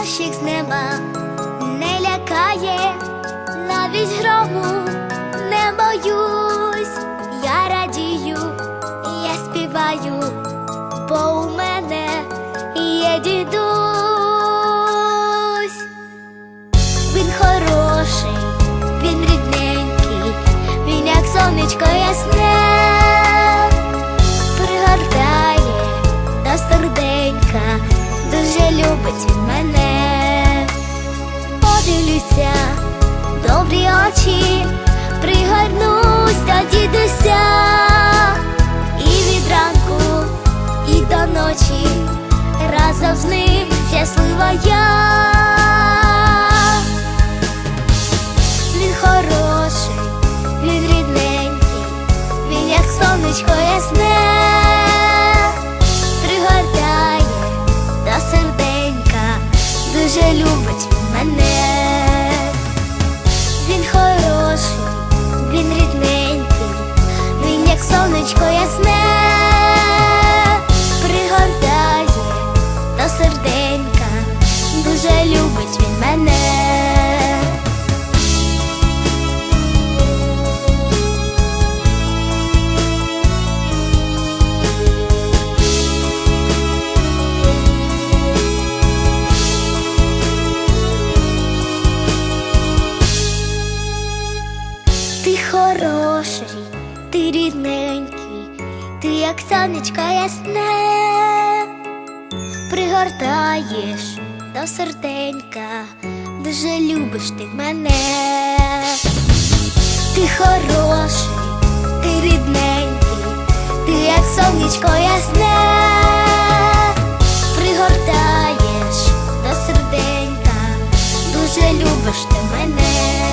дощик з неба не лякає, навіть грому не боюсь, я радію, я співаю, бо у мене є дідусь. Подивлюся, добрі очі, пригорнусь до дідуся, і від ранку, і до ночі, разом з ним щаслива я. Він хороший, він рідненький, він як сонечко ясне, мене. Ти хороший, ти рідненький, ти як сонечко ясне, пригортаєш то серденька, дуже любиш ти мене, ти хороший, ти рідненький, ти як сонечко ясне, пригортаєш до серденька, дуже любиш ти мене.